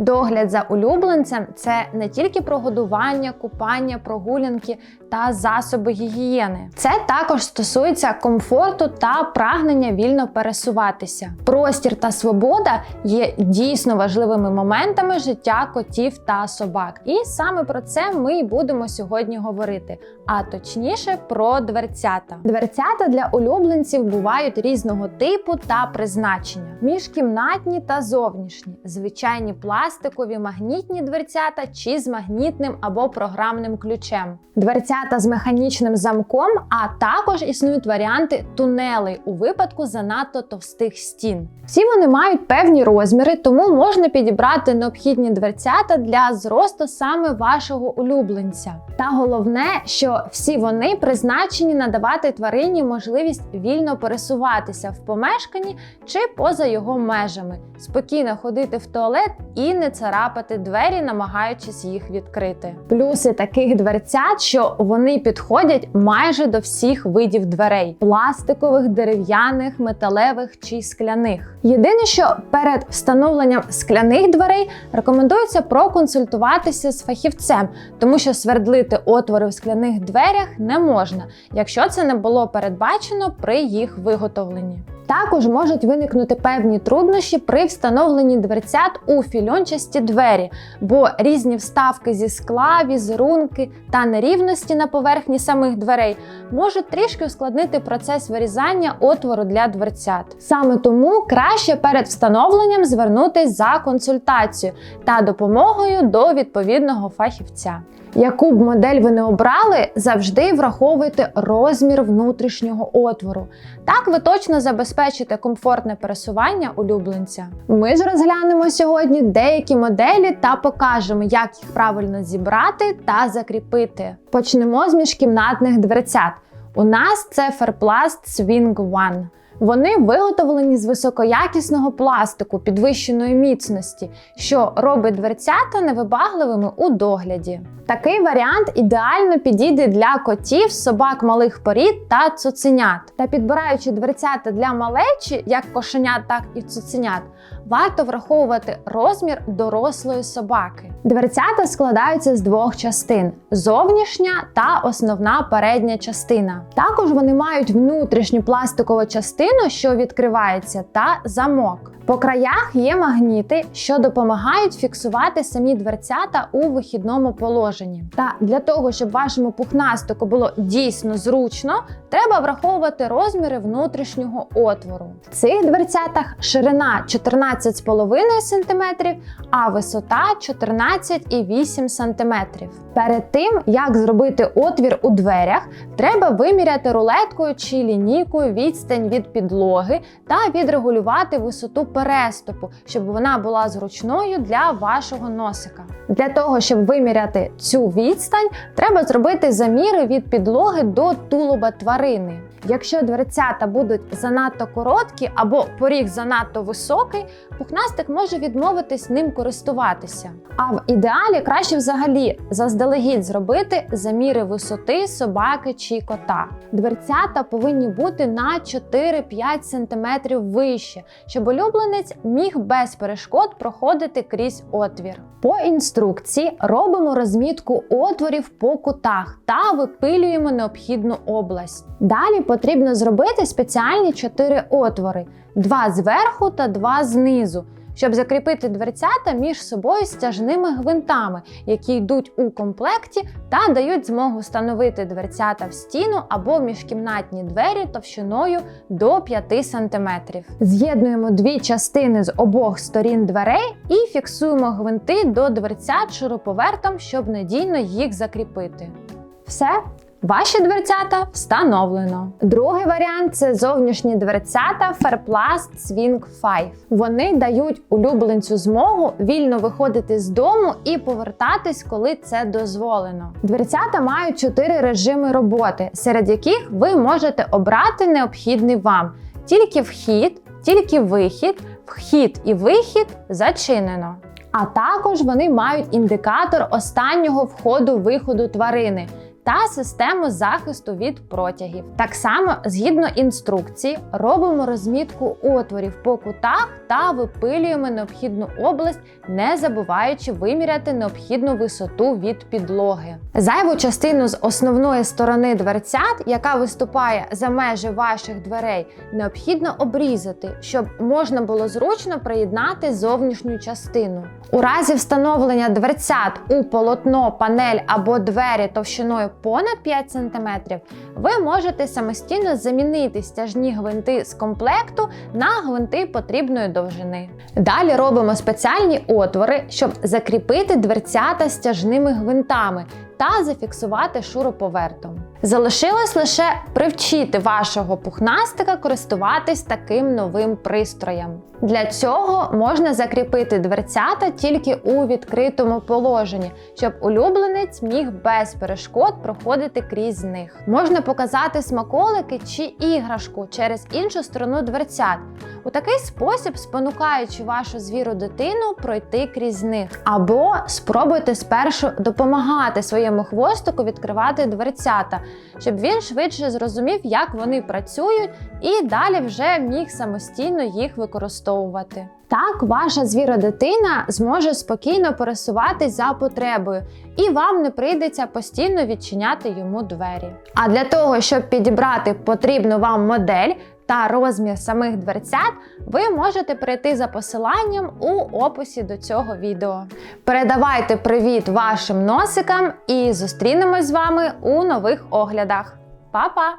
Догляд за улюбленцем це не тільки про годування, купання, прогулянки та засоби гігієни. Це також стосується комфорту та прагнення вільно пересуватися. Простір та свобода є дійсно важливими моментами життя котів та собак. І саме про це ми й будемо сьогодні говорити, а точніше про дверцята. Дверцята для улюбленців бувають різного типу та призначення: міжкімнатні та зовнішні, звичайні пластикові магнітні дверцята чи з магнітним або програмним ключем. Дверцята з механічним замком, а також існують варіанти тунелей у випадку занадто товстих стін. Всі вони мають певні розміри, тому можна підібрати необхідні дверцята для зросту саме вашого улюбленця. Та головне, що всі вони призначені надавати тварині можливість вільно пересуватися в помешканні чи поза його межами, спокійно ходити в туалет і не царапати двері, намагаючись їх відкрити. Плюси таких дверцят, що вони підходять майже до всіх видів дверей: пластикових, дерев'яних, металевих чи скляних. Єдине, що перед встановленням скляних дверей рекомендується проконсультуватися з фахівцем, тому що свердлити отвори в скляних дверях не можна, якщо це не було передбачено при їх виготовленні. Також можуть виникнути певні труднощі при встановленні дверцят у фільончасті двері, бо різні вставки зі скла, візерунки та нерівності на поверхні самих дверей можуть трішки ускладнити процес вирізання отвору для дверцят. Саме тому краще перед встановленням звернутись за консультацією та допомогою до відповідного фахівця. Яку б модель ви не обрали, завжди враховуйте розмір внутрішнього отвору. Так ви точно забезпечите комфортне пересування улюбленця. Ми ж розглянемо сьогодні деякі моделі та покажемо, як їх правильно зібрати та закріпити. Почнемо з міжкімнатних дверцят. У нас це Fairplast Swing One. Вони виготовлені з високоякісного пластику підвищеної міцності, що робить дверцята невибагливими у догляді. Такий варіант ідеально підійде для котів, собак малих порід та цуценят. Та підбираючи дверцята для малечі, як кошенят, так і цуценят, варто враховувати розмір дорослої собаки. Дверцята складаються з двох частин: зовнішня та основна передня частина. Також вони мають внутрішню пластикову частину, що відкривається, та замок. По краях є магніти, що допомагають фіксувати самі дверцята у вихідному положенні. Та для того, щоб вашому пухнастику було дійсно зручно, треба враховувати розміри внутрішнього отвору. В цих дверцятах ширина 14,5 см, а висота 14,8 см. Перед тим, як зробити отвір у дверях, треба виміряти рулеткою чи лінійкою відстань від підлоги та відрегулювати висоту переступу, щоб вона була зручною для вашого носика. Для того, щоб виміряти цю відстань, треба зробити заміри від підлоги до тулуба тварини. Якщо дверцята будуть занадто короткі або поріг занадто високий, пухнастик може відмовитись ним користуватися. А в ідеалі краще взагалі заздалегідь зробити заміри висоти собаки чи кота. Дверцята повинні бути на 4-5 см вище, щоб улюбленець міг без перешкод проходити крізь отвір. По інструкції робимо розмітку отворів по кутах та випилюємо необхідну область. Далі потрібно зробити спеціальні 4 отвори: два зверху та два знизу, щоб закріпити дверцята між собою стяжними гвинтами, які йдуть у комплекті та дають змогу встановити дверцята в стіну або в міжкімнатні двері товщиною до 5 см. З'єднуємо дві частини з обох сторін дверей і фіксуємо гвинти до дверцят шуруповертом, щоб надійно їх закріпити. Все. Ваші дверцята встановлено. Другий варіант це зовнішні дверцята Fairplast Swing 5. Вони дають улюбленцю змогу вільно виходити з дому і повертатись, коли це дозволено. Дверцята мають чотири режими роботи, серед яких ви можете обрати необхідний вам: тільки вхід, тільки вихід, вхід і вихід зачинено. А також вони мають індикатор останнього входу-виходу тварини. Та систему захисту від протягів. Так само, згідно інструкції, робимо розмітку отворів по кутах та випилюємо необхідну область, не забуваючи виміряти необхідну висоту від підлоги. Зайву частину з основної сторони дверцят, яка виступає за межі ваших дверей, необхідно обрізати, щоб можна було зручно приєднати зовнішню частину. У разі встановлення дверцят у полотно, панель або двері товщиною понад 5 см, ви можете самостійно замінити стяжні гвинти з комплекту на гвинти потрібної довжини. Далі робимо спеціальні отвори, щоб закріпити дверцята стяжними гвинтами та зафіксувати шуруповертом. Залишилось лише привчити вашого пухнастика користуватись таким новим пристроєм. Для цього можна закріпити дверцята тільки у відкритому положенні, щоб улюбленець міг без перешкод проходити крізь них. Можна показати смаколики чи іграшку через іншу сторону дверцят. У такий спосіб спонукаючи вашу звіру дитину пройти крізь них. Або спробуйте спершу допомагати своєму хвостику відкривати дверцята, щоб він швидше зрозумів, як вони працюють, і далі вже міг самостійно їх використовувати. Так, ваша звіродитина зможе спокійно пересуватись за потребою, і вам не прийдеться постійно відчиняти йому двері. А для того, щоб підібрати потрібну вам модель та розмір самих дверцят, ви можете перейти за посиланням у описі до цього відео. Передавайте привіт вашим носикам і зустрінемось з вами у нових оглядах. Па-па!